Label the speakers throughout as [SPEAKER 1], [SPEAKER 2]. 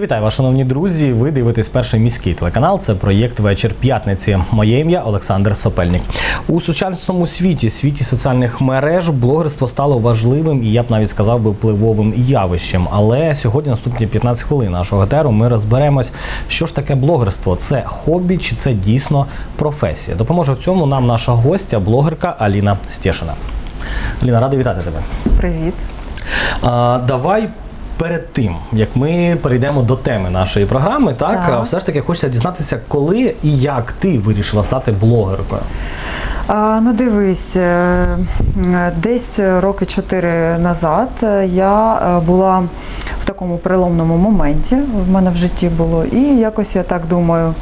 [SPEAKER 1] Я вітаю вас, шановні друзі. Ви дивитесь перший міський телеканал. Це проєкт Вечір п'ятниці. Моє ім'я Олександр Сопельник. У сучасному світі, світі соціальних мереж, блогерство стало важливим і я б навіть сказав би впливовим явищем. Але сьогодні, наступні 15 хвилин нашого етеру, ми розберемось, що ж таке блогерство. Це хобі чи це дійсно професія. Допоможе в цьому нам наша гостя, блогерка Аліна Стєшина. Аліна, радий вітати тебе.
[SPEAKER 2] Привіт.
[SPEAKER 1] А, давай. Перед тим як ми перейдемо до теми нашої програми, так,
[SPEAKER 2] Так.
[SPEAKER 1] все ж таки хочеться дізнатися, коли і як ти вирішила стати блогеркою.
[SPEAKER 2] А, ну дивись, е, десь роки чотири назад я е, була такому переломному моменті в мене в житті було, і якось я так думаю,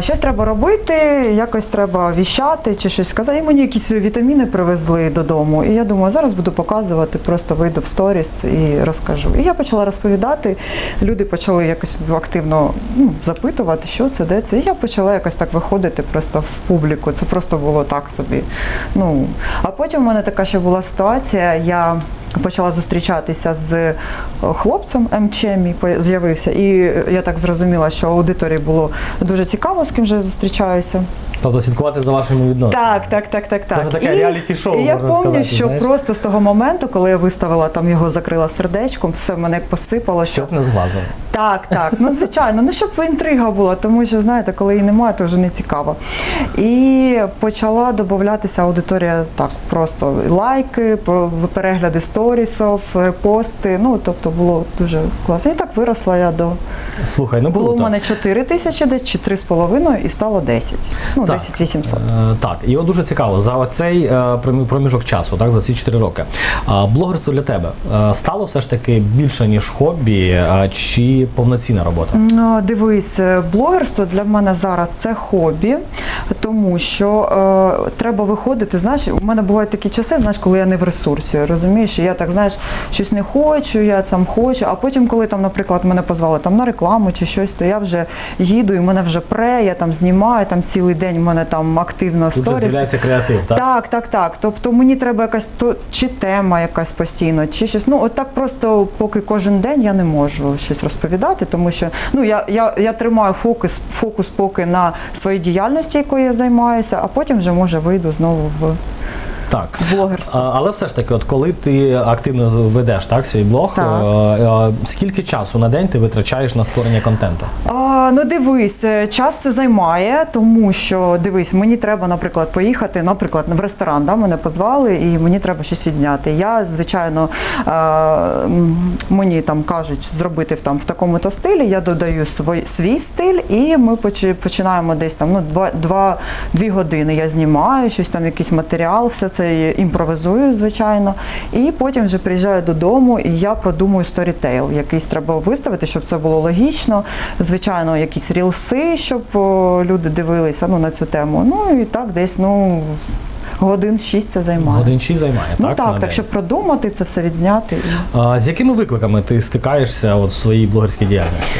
[SPEAKER 2] щось треба робити, якось треба віщати чи щось сказати. І мені якісь вітаміни привезли додому. І я думаю, зараз буду показувати, просто вийду в сторіс і розкажу. І я почала розповідати. Люди почали якось активно ну, запитувати, що це, де це. І я почала якось так виходити просто в публіку. Це просто було так собі. Ну, а потім у мене така ще була ситуація. Я почала зустрічатися з е, хлопцем МЧ, мій по- з'явився, і я так зрозуміла, що аудиторії було дуже цікаво, з ким же я зустрічаюся.
[SPEAKER 1] Тобто слідкувати за вашими відносинами.
[SPEAKER 2] Так, так, так, так, так.
[SPEAKER 1] Це таке реаліті-шоу,
[SPEAKER 2] І я пам'ятаю, що
[SPEAKER 1] знаєш.
[SPEAKER 2] просто з того моменту, коли я виставила там його, закрила сердечком, все в мене посипало.
[SPEAKER 1] Щоб не зглазили.
[SPEAKER 2] Так, так. Ну звичайно, ну щоб інтрига була, тому що знаєте, коли її немає, то вже не цікаво. І почала додатися аудиторія так, просто лайки, перегляди сторісів, репости. Ну тобто було дуже класно. І так виросла я до
[SPEAKER 1] Слухай, ну
[SPEAKER 2] було у мене 4 тисячі десь чи 3,5 і стало 10. Ну,
[SPEAKER 1] Так.
[SPEAKER 2] 10 800.
[SPEAKER 1] Е, Так, і от дуже цікаво, за оцей е, проміжок часу, так, за ці 4 роки. а, Блогерство для тебе е, стало все ж таки більше, ніж хобі, е, чи повноцінна робота?
[SPEAKER 2] Ну, Дивись, е, блогерство для мене зараз це хобі, тому що е, треба виходити. Знаєш, у мене бувають такі часи, знаєш, коли я не в ресурсі. Розумієш, я так знаєш, щось не хочу, я там хочу. А потім, коли там, наприклад, мене позвали там на рекламу чи щось, то я вже їду, і мене вже пре, я там знімаю там цілий день. У мене там активно
[SPEAKER 1] Тут
[SPEAKER 2] сторіс.
[SPEAKER 1] з'являється креатив, так?
[SPEAKER 2] Так, так, так. Тобто мені треба якась то чи тема якась постійно, чи щось. Ну от так просто, поки кожен день я не можу щось розповідати, тому що ну я, я, я тримаю фокус, фокус поки на своїй діяльності, якою я займаюся, а потім вже може вийду знову в
[SPEAKER 1] Так.
[SPEAKER 2] блогерство.
[SPEAKER 1] А, Але все ж таки, от коли ти активно ведеш так, свій блог,
[SPEAKER 2] Так.
[SPEAKER 1] е, е, скільки часу на день ти витрачаєш на створення контенту?
[SPEAKER 2] А, ну дивись, е, час це займає, тому що дивись, мені треба, наприклад, поїхати, наприклад, в ресторан. Да, мене позвали, і мені треба щось відзняти. Я, звичайно, е, мені там кажуть зробити в там в такому-то стилі. Я додаю свій, свій стиль, і ми починаємо десь там ну два, два дві години. Я знімаю щось там, якийсь матеріал, все це я імпровизую, звичайно. І потім вже приїжджаю додому, і я продумую сторітейл. Якийсь треба виставити, щоб це було логічно. Звичайно, якісь рілси, щоб люди дивилися ну, на цю тему. Ну і так, десь ну годин шість це займає.
[SPEAKER 1] Годин 6 займає,
[SPEAKER 2] ну
[SPEAKER 1] так?
[SPEAKER 2] так, так, щоб продумати це все відзняти.
[SPEAKER 1] А, з якими викликами ти стикаєшся от, в своїй блогерській діяльності?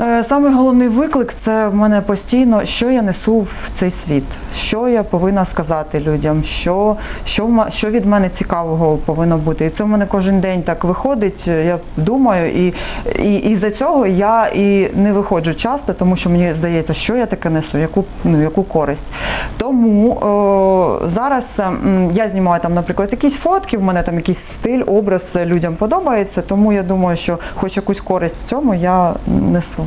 [SPEAKER 2] Е, Самий головний виклик це в мене постійно, що я несу в цей світ, що я повинна сказати людям, що, що, що від мене цікавого повинно бути. І це в мене кожен день так виходить. Я думаю, і, і, і за цього я і не виходжу часто, тому що мені здається, що я таке несу, яку, ну, яку користь. Тому о, зараз я знімаю там, наприклад, якісь фотки, в мене там якийсь стиль, образ людям подобається, тому я думаю, що хоч якусь користь в цьому я несу.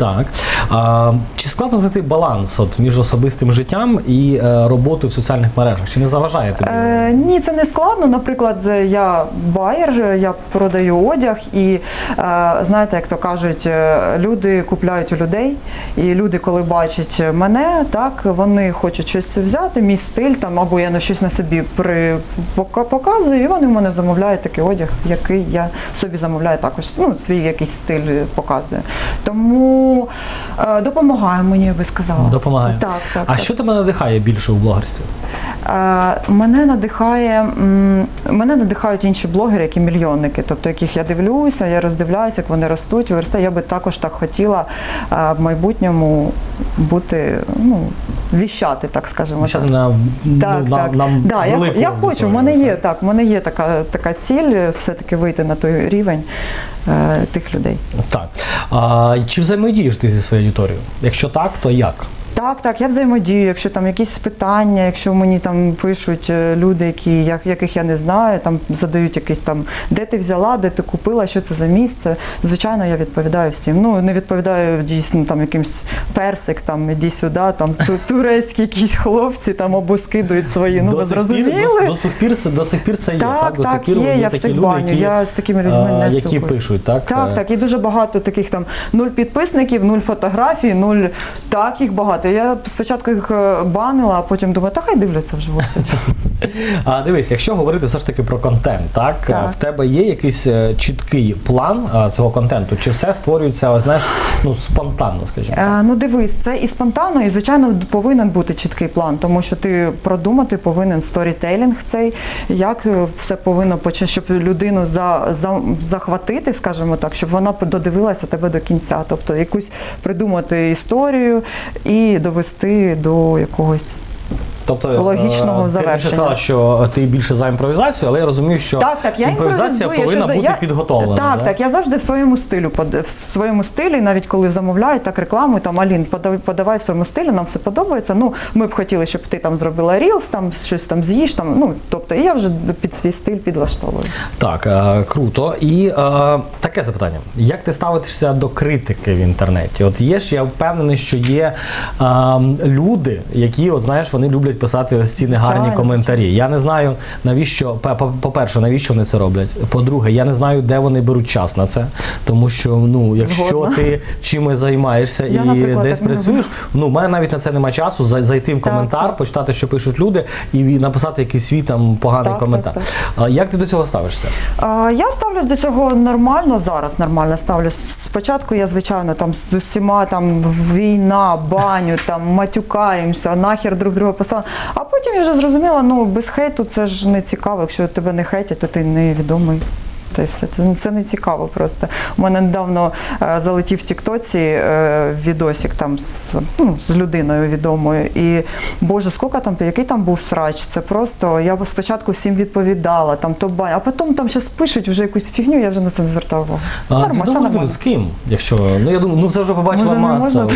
[SPEAKER 1] Так. А, чи складно знайти баланс от, між особистим життям і е, роботою в соціальних мережах? Чи не заважає тобі?
[SPEAKER 2] Е, ні, це не складно. Наприклад, е, я байер, я продаю одяг, і е, знаєте, як то кажуть, е, люди купляють у людей, і люди, коли бачать мене, так вони хочуть щось взяти, мій стиль там, або я на щось на собі при пока- показую, і вони в мене замовляють такий одяг, який я собі замовляю також. Ну, свій якийсь стиль показує. Тому е, допомагає мені, я би сказала.
[SPEAKER 1] Допомагає.
[SPEAKER 2] Так, так.
[SPEAKER 1] а
[SPEAKER 2] так.
[SPEAKER 1] що тебе надихає більше у блогерстві?
[SPEAKER 2] Е, Мене надихає, мене надихають інші блогери, які мільйонники, тобто яких я дивлюся, я роздивляюся, як вони ростуть, виростають. Я би також так хотіла е, в майбутньому бути, ну, віщати, так скажімо.
[SPEAKER 1] Ще
[SPEAKER 2] так.
[SPEAKER 1] на,
[SPEAKER 2] Так,
[SPEAKER 1] ну,
[SPEAKER 2] так.
[SPEAKER 1] на, нам
[SPEAKER 2] да, я,
[SPEAKER 1] велику
[SPEAKER 2] я хочу, в мене є
[SPEAKER 1] так?
[SPEAKER 2] так, в мене є така, така ціль, все-таки вийти на той рівень. Е, тих людей.
[SPEAKER 1] Так. А, чи взаємодієш ти зі своєю аудиторією? Якщо так, то як?
[SPEAKER 2] Так, так, я взаємодію. Якщо там якісь питання, якщо мені там пишуть е, люди, які, яких я не знаю, там задають якийсь там, де ти взяла, де ти купила, що це за місце. Звичайно, я відповідаю всім. Ну, не відповідаю дійсно там якимсь персик, там іди сюди, там турецькі якісь хлопці там або скидують свої. Ну, ви зрозуміли?
[SPEAKER 1] до, до сих пір це до сих пір це є. Так,
[SPEAKER 2] Так,
[SPEAKER 1] до сих пір
[SPEAKER 2] є, я
[SPEAKER 1] такі люди,
[SPEAKER 2] баню,
[SPEAKER 1] які,
[SPEAKER 2] я з такими людьми не
[SPEAKER 1] які
[SPEAKER 2] спілкуюсь.
[SPEAKER 1] пишуть, так?
[SPEAKER 2] Так,
[SPEAKER 1] Е,
[SPEAKER 2] так, і дуже багато таких там нуль підписників, нуль фотографій, нуль так, їх багато. Я спочатку їх е, банила, а потім думаю, та хай дивляться вже господи.
[SPEAKER 1] А дивись, якщо говорити все ж таки про контент, так,
[SPEAKER 2] Так.
[SPEAKER 1] в тебе є якийсь е, чіткий план е, цього контенту? Чи все створюється, ось, знаєш, ну спонтанно, скажімо так?
[SPEAKER 2] Е, ну дивись, це і спонтанно, і звичайно повинен бути чіткий план, тому що ти продумати повинен сторітелінг цей, як е, все повинно почати, щоб людину за, за, захватити, скажімо так, щоб вона додивилася тебе до кінця. Тобто якусь придумати історію і довести до якогось.
[SPEAKER 1] Тобто
[SPEAKER 2] логічного
[SPEAKER 1] е, Ти
[SPEAKER 2] завершення.
[SPEAKER 1] сказала, що ти більше за імпровізацію, але я розумію, що
[SPEAKER 2] Так, так, я
[SPEAKER 1] імпровізація
[SPEAKER 2] імпровізую, я
[SPEAKER 1] повинна бути
[SPEAKER 2] я-
[SPEAKER 1] підготовлена.
[SPEAKER 2] Так,
[SPEAKER 1] да?
[SPEAKER 2] так, я завжди в своєму стилю в своєму стилі, навіть коли замовляють так рекламу, там Алін, подавай, подавай в своєму стилі, нам все подобається. Ну, ми б хотіли, щоб ти там зробила рілс, там щось там з'їш. Там, ну, тобто, я вже під свій стиль підлаштовую.
[SPEAKER 1] Так, е, круто. І е, таке запитання: як ти ставишся до критики в інтернеті? От є ж, я впевнений, що є е, люди, які, от знаєш, вони люблять писати ось ці негарні коментарі. Я не знаю, навіщо, по- по- по-перше, навіщо вони це роблять. По-друге, я не знаю, де вони беруть час на це. Тому що, ну, якщо
[SPEAKER 2] Згодна.
[SPEAKER 1] ти чимось займаєшся
[SPEAKER 2] Я,
[SPEAKER 1] і десь працюєш, ну, в мене навіть на це немає часу зайти в коментар,
[SPEAKER 2] так.
[SPEAKER 1] почитати, що пишуть люди, і написати якийсь свій там поганий
[SPEAKER 2] Так,
[SPEAKER 1] коментар.
[SPEAKER 2] так,
[SPEAKER 1] А Як ти до цього ставишся?
[SPEAKER 2] А, Я ставлюсь до цього нормально зараз. Нормально ставлюсь. Спочатку я, звичайно, там з усіма там війна, баню, там матюкаємося, нахер друг друга писали. А потім я вже зрозуміла, ну без хейту це ж не цікаво. Якщо тебе не хейтять, то ти невідомий. Та й все це, це не цікаво просто. У мене недавно е, залетів в Тіктоці е, відосик там з, ну, з людиною відомою. І Боже, скільки там, який там був срач? Це просто я спочатку всім відповідала, там то бай, а потім там щось пишуть вже якусь фігню, я вже на це не звертав увагу.
[SPEAKER 1] А,
[SPEAKER 2] Нормально,
[SPEAKER 1] це
[SPEAKER 2] нормально.
[SPEAKER 1] з ким? Якщо ну я думаю, ну це вже побачила
[SPEAKER 2] Може,
[SPEAKER 1] маса.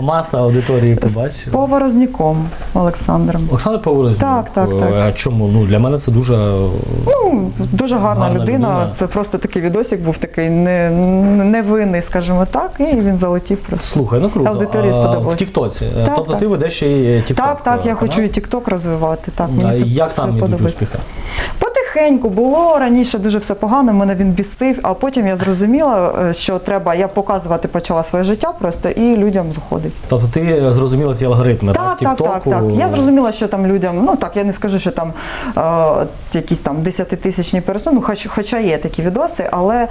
[SPEAKER 1] Маса аудиторії
[SPEAKER 2] З
[SPEAKER 1] побачила.
[SPEAKER 2] поворозняком Олександром.
[SPEAKER 1] Оксана Поворознюк.
[SPEAKER 2] Так, так, так.
[SPEAKER 1] А чому? Ну для мене це дуже
[SPEAKER 2] Ну, дуже гарна,
[SPEAKER 1] Гарна
[SPEAKER 2] людина.
[SPEAKER 1] Людина.
[SPEAKER 2] Це просто такий відосик був такий не, невинний, скажімо так, і він залетів просто.
[SPEAKER 1] слухай, ну круто.
[SPEAKER 2] Аудиторії сподобалось.
[SPEAKER 1] В Тіктоці. Е, тобто
[SPEAKER 2] так.
[SPEAKER 1] ти ведеш і Тікток?
[SPEAKER 2] Так, так, я
[SPEAKER 1] канал?
[SPEAKER 2] хочу і Тікток розвивати. Так, мені це
[SPEAKER 1] як там йдуть
[SPEAKER 2] подобається.
[SPEAKER 1] успіхи?
[SPEAKER 2] Потихеньку було раніше дуже все погано, мене він бісив, а потім я зрозуміла, е, що треба, я показувати почала своє життя просто і людям заходить.
[SPEAKER 1] Тобто ти е, зрозуміла ці алгоритми,
[SPEAKER 2] Так,
[SPEAKER 1] так?
[SPEAKER 2] так, так, так. Я зрозуміла, що там людям, ну так, я не скажу, що там е, якісь там десятитисячні пересони, ну, хоч, хоча є такі відоси, але е,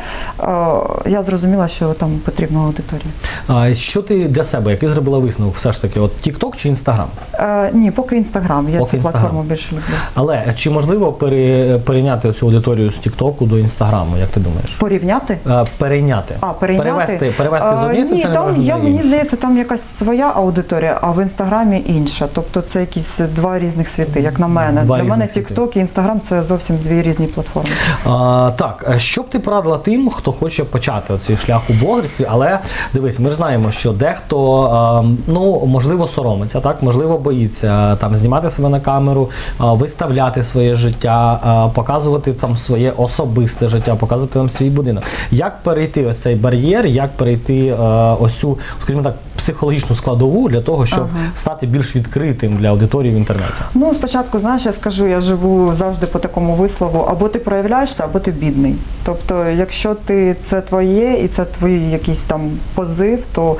[SPEAKER 2] я зрозуміла, що там потрібна аудиторія.
[SPEAKER 1] А що ти для себе, який зробила висновок все ж таки? От TikTok чи Instagram?
[SPEAKER 2] Е, ні, поки інстаграм. Я
[SPEAKER 1] Поки
[SPEAKER 2] цю
[SPEAKER 1] Інстаграм.
[SPEAKER 2] платформу більше люблю.
[SPEAKER 1] Але чи можливо пере, перейняти цю аудиторію з TikTok до Інстаграму, як ти думаєш?
[SPEAKER 2] Порівняти?
[SPEAKER 1] Е, Перейняти.
[SPEAKER 2] А, перейняти?
[SPEAKER 1] Перевести, перевести з однієї
[SPEAKER 2] Ні, там, я, мені здається, там якась своя аудиторія, а в інстаграмі інша. Тобто це якісь два різних світи, як на мене.
[SPEAKER 1] Два
[SPEAKER 2] Для мене. TikTok і Інстаграм це зовсім дві різні платформи.
[SPEAKER 1] А, так, що б ти порадила тим, хто хоче почати цей шлях у блогерстві, але дивись, ми ж знаємо, що дехто а, ну можливо соромиться, так можливо боїться там знімати себе на камеру, а, виставляти своє життя, а, показувати там своє особисте життя, показувати там свій будинок. Як перейти ось цей бар'єр, як перейти е, ось цю, скажімо так, психологічну складову для того, щоб
[SPEAKER 2] Ага.
[SPEAKER 1] стати більш відкритим для аудиторії в інтернеті?
[SPEAKER 2] Ну, спочатку, знаєш, я скажу, я живу завжди по такому вислову: або ти проявляєшся, або ти бідний. Тобто, якщо ти це твоє і це твій якийсь там позив, то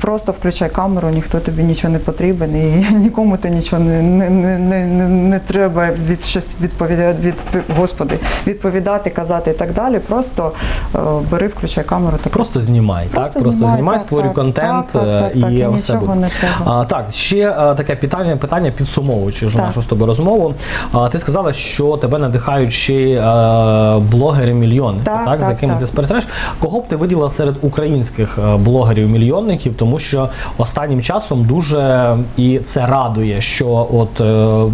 [SPEAKER 2] просто включай камеру, ніхто тобі нічого не потрібен, і нікому ти нічого не, не, не, не, не, не треба від щось відповідати від господи, відповідати, казати і так далі. Просто е, бери, включай камеру та
[SPEAKER 1] Просто знімай,
[SPEAKER 2] Просто
[SPEAKER 1] так? Просто
[SPEAKER 2] знімай,
[SPEAKER 1] знімай,
[SPEAKER 2] так,
[SPEAKER 1] створюй
[SPEAKER 2] так.
[SPEAKER 1] контент
[SPEAKER 2] Так, так,
[SPEAKER 1] е,
[SPEAKER 2] так,
[SPEAKER 1] і
[SPEAKER 2] так, і
[SPEAKER 1] все буде.
[SPEAKER 2] не треба.
[SPEAKER 1] А, так, ще е, таке питання, питання підсумовуючи вже
[SPEAKER 2] Так.
[SPEAKER 1] нашу з тобою розмову. А, ти сказала, що тебе надихають ще е, блогери-мільйонники, так,
[SPEAKER 2] Так,
[SPEAKER 1] за
[SPEAKER 2] так,
[SPEAKER 1] якими
[SPEAKER 2] так.
[SPEAKER 1] ти спостерігаєш. Кого б ти виділа серед українських е, блогерів-мільйонників, тому що останнім часом дуже і це радує, що от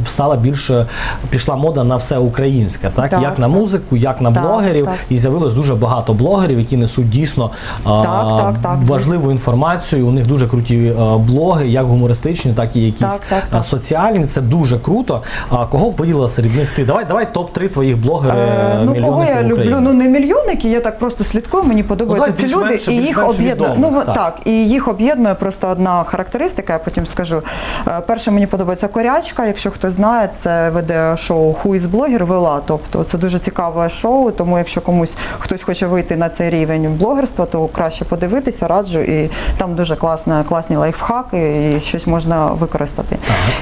[SPEAKER 1] стала більше пішла мода на все українське, так,
[SPEAKER 2] Так,
[SPEAKER 1] як на музику, як на
[SPEAKER 2] Так,
[SPEAKER 1] блогерів,
[SPEAKER 2] так.
[SPEAKER 1] і з'явилось дуже багато блогерів, які несуть дійсно а,
[SPEAKER 2] Так, так, так.
[SPEAKER 1] важливу інформацію. У них дуже круті блоги, як гумористичні, так і якісь
[SPEAKER 2] Так, так, так.
[SPEAKER 1] соціальні. Це дуже круто. А кого б виділила серед них ти? Давай, давай топ 3 твоїх блогери.
[SPEAKER 2] Е, ну, кого я
[SPEAKER 1] мільйонників
[SPEAKER 2] люблю? Ну не мільйонники, я так просто слідкую. Мені подобаються
[SPEAKER 1] Ну,
[SPEAKER 2] ці люди,
[SPEAKER 1] більш-менш-
[SPEAKER 2] і їх об'єднує. Ну
[SPEAKER 1] так.
[SPEAKER 2] так. і їх об'єднує просто одна характеристика. Я потім скажу. Е, Перше, мені подобається корячка. Якщо хтось знає, це веде шоу Who is Blogger вела. Тобто це дуже цікаве шоу. Тому якщо комусь хтось хоче вийти на цей рівень блогерства, то краще подивитися, раджу. І там дуже класна, класні лайфхаки, і щось можна використати.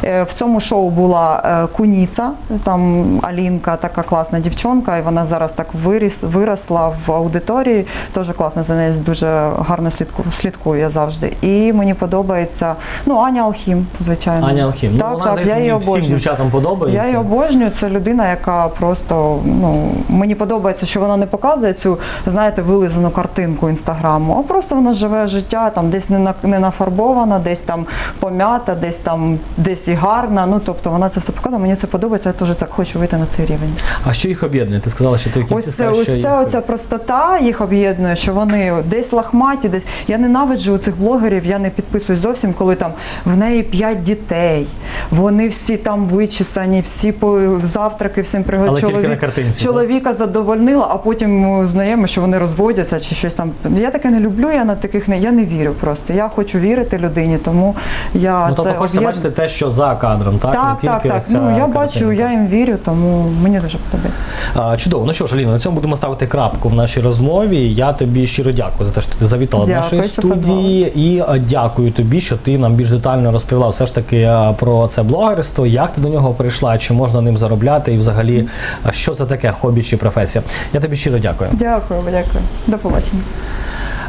[SPEAKER 2] Е, В цьому шоу була е, Куніца, там Алінка, така класна дівчонка, і вона зараз так виріс, виросла в аудиторії. Теж класно за нею дуже гарно слідку, слідкую я завжди. І мені подобається ну, Аня Алхім, звичайно.
[SPEAKER 1] Аня Алхім. Ну, вона,
[SPEAKER 2] так,
[SPEAKER 1] здається,
[SPEAKER 2] я її
[SPEAKER 1] мені всім
[SPEAKER 2] обожнюю.
[SPEAKER 1] дівчатам подобається.
[SPEAKER 2] Я її обожнюю. Це людина, яка просто ну мені подобається, що вона не показує цю, знаєте, вилизану картинку інстаграму, а просто вона живе життя, там десь не на не нафарбована, десь там пом'ята, десь там десь і гарна. Ну тобто вона це все показує. Мені це подобається. Я теж так хочу вийти на цей рівень.
[SPEAKER 1] А що їх об'єднує? Ти сказала, що ти в кінці
[SPEAKER 2] Ось це, ось ця оця простота їх об'єднує, що вони десь лахматі, десь я ненавиджу цих блогерів. Я не підписуюсь зовсім, коли там в неї п'ять дітей. Вони всі там вичесані, всі по завтраки всім приготували.
[SPEAKER 1] тільки на картинці,
[SPEAKER 2] чоловіка задовольнила, а потім е, знаємо, що вони розводяться чи щось там. Я таке не люблю. Я на таких не я не вірю просто. Я хочу вірити людині, тому я
[SPEAKER 1] Ну, тобто хочеться
[SPEAKER 2] об'єд-
[SPEAKER 1] бачити те, що за кадром, так?
[SPEAKER 2] Так,
[SPEAKER 1] не
[SPEAKER 2] так,
[SPEAKER 1] тільки
[SPEAKER 2] так.
[SPEAKER 1] ця
[SPEAKER 2] Ну я бачу, я їм вірю, тому мені дуже подобається.
[SPEAKER 1] А, Чудово. Ну що ж, Аліна, на цьому будемо ставити крапку в нашій розмові. Я тобі щиро дякую за те, що ти завітала до нашої студії. І дякую тобі, що ти нам більш детально розповіла все ж таки про це блогерство, як ти до нього прийшла, чи можна ним заробляти, і взагалі, що це таке хобі чи професія. Я тобі щиро дякую.
[SPEAKER 2] Дякую, дякую. До побачення.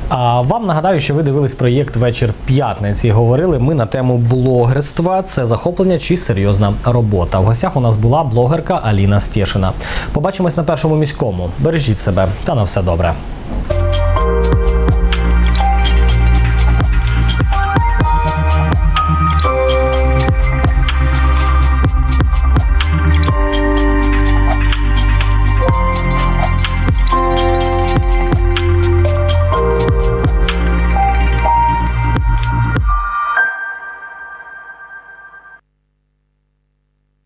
[SPEAKER 1] А вам нагадаю, що ви дивились проєкт Вечір п'ятниці. Говорили ми на тему блогерства. Це захоплення чи серйозна робота. В гостях у нас була блогерка Аліна Стєшина. Побачимось на першому міському. Бережіть себе та на все добре.